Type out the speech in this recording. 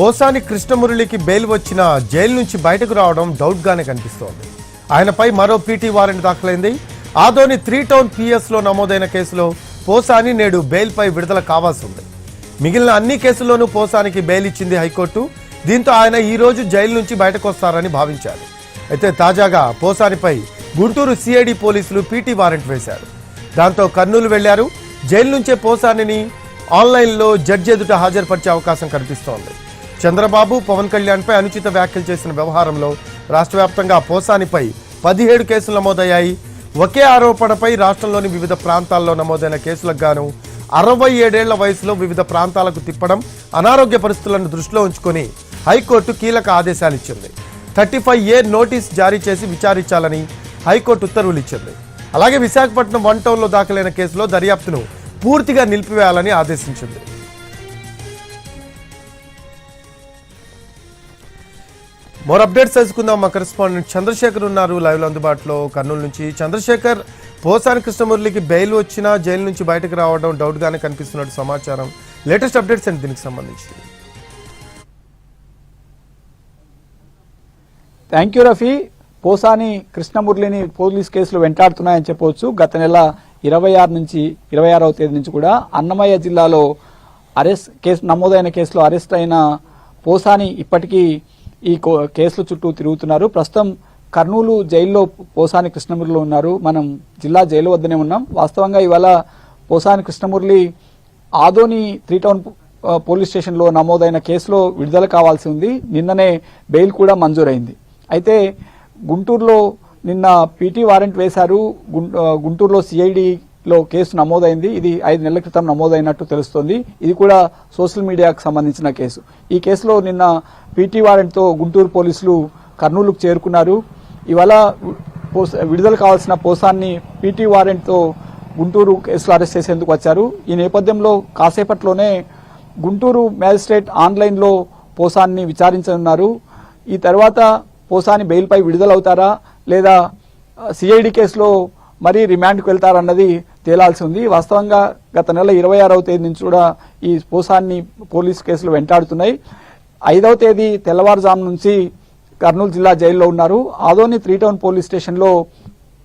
పోసాని కృష్ణమురళికి బెయిల్ వచ్చిన జైలు నుంచి బయటకు రావడం డౌట్గానే కనిపిస్తోంది. ఆయనపై మరో పీటీ వారెంట్ దాఖలైంది. ఆదోని త్రీ టౌన్ పిఎస్లో నమోదైన కేసులో పోసాని నేడు బెయిల్పై విడుదల కావాల్సి ఉంది. మిగిలిన అన్ని కేసుల్లోనూ పోసానికి బెయిల్ ఇచ్చింది హైకోర్టు. దీంతో ఆయన ఈ రోజు జైలు నుంచి బయటకు వస్తారని భావించారు. అయితే తాజాగా పోసానిపై Guntur CID police PT warrant వేశారు. దాంతో కర్నూలు వెళ్ళారు. జైలు నుంచే పోసానిని ఆన్లైన్లో జడ్జి ఎదుట హాజరుపరిచే అవకాశం కనిపిస్తోంది. చంద్రబాబు పవన్ కళ్యాణ్పై అనుచిత వ్యాఖ్యలు చేసిన వ్యవహారంలో రాష్ట్ర వ్యాప్తంగా పోసానిపై పదిహేడు కేసులు నమోదయ్యాయి. ఒకే ఆరోపణపై రాష్ట్రంలోని వివిధ ప్రాంతాల్లో నమోదైన కేసులకు గాను అరవై ఏడేళ్ళ వయసులో వివిధ ప్రాంతాలకు తిప్పడం అనారోగ్య పరిస్థితులను దృష్టిలో ఉంచుకొని హైకోర్టు కీలక ఆదేశాలిచ్చింది. థర్టీ ఫైవ్ ఏ నోటీస్ జారీ చేసి విచారించాలని హైకోర్టు ఉత్తర్వులు ఇచ్చింది అలాగే విశాఖపట్నం వన్ టౌన్లో దాఖలైన కేసులో దర్యాప్తును పూర్తిగా నిలిపివేయాలని ఆదేశించింది. మోర్ అప్డేట్స్ తెలుసుకుందాం. మా కరెస్పాండెంట్ చంద్రశేఖర్ ఉన్నారు. లైవ్లో అందుబాటులో కర్నూలు నుంచి. చంద్రశేఖర్ పోసాని కృష్ణమురళికి బెయిల్ వచ్చినా జైలు నుంచి బయటకు రావడం డౌట్ గానే కనిపిస్తున్నట్టు సమాచారం. లేటెస్ట్ అప్డేట్స్ అండి దీనికి సంబంధించి? Thank you Rafi. పోసాని కృష్ణమురళిని పోలీస్ కేసులు వెంటాడుతున్నాయని చెప్పవచ్చు. గత నెల ఇరవై ఆరు నుంచి ఇరవై ఆరవ తేదీ నుంచి కూడా అన్నమయ్య జిల్లాలో అరెస్ట్ కేసు నమోదైన కేసులో అరెస్ట్ అయిన పోసాని ఇప్పటికీ ఈ కో- కేసుల చుట్టూ తిరుగుతున్నారు. ప్రస్తుతం కర్నూలు జైల్లో పోసాని కృష్ణమురళి ఉన్నారు. మనం జిల్లా జైలు వద్దనే ఉన్నాం. వాస్తవంగా ఇవాళ Posani Krishnamurali Adoni three town police స్టేషన్లో నమోదైన కేసులో విడుదల కావాల్సి ఉంది. నిన్ననే బెయిల్ కూడా మంజూరైంది. అయితే గుంటూరులో నిన్న పీటీ వారెంట్ వేశారు. గుంటూరులో సిఐడి లో కేసు నమోదైంది. ఇది ఐదు నెలల క్రితం నమోదైనట్టు తెలుస్తోంది. ఇది కూడా సోషల్ మీడియాకు సంబంధించిన కేసు. ఈ కేసులో నిన్న పీటీ వారెంట్తో గుంటూరు పోలీసులు కర్నూలుకు చేరుకున్నారు. ఇవాళ విడుదల కావాల్సిన పోసాన్ని పీటీ వారెంట్తో గుంటూరు కేసులు అరెస్ట్ చేసేందుకు వచ్చారు. ఈ నేపథ్యంలో కాసేపట్లోనే గుంటూరు మ్యాజిస్ట్రేట్ ఆన్లైన్లో పోసాన్ని విచారించనున్నారు. ఈ తర్వాత పోసాని బెయిల్పై విడుదలవుతారా లేదా సిఐడి కేసులో మరీ రిమాండ్కు వెళ్తారన్నది తేలాల్సి ఉంది వాస్తవంగా గత నెల ఇరవై ఆరవ తేదీ నుంచి కూడా ఈ పోసాన్ని పోలీస్ కేసులు వెంటాడుతున్నాయి. ఐదవ తేదీ తెల్లవారుజాము నుంచి కర్నూలు జిల్లా జైల్లో ఉన్నారు. ఆదోని త్రీ టౌన్ పోలీస్ స్టేషన్లో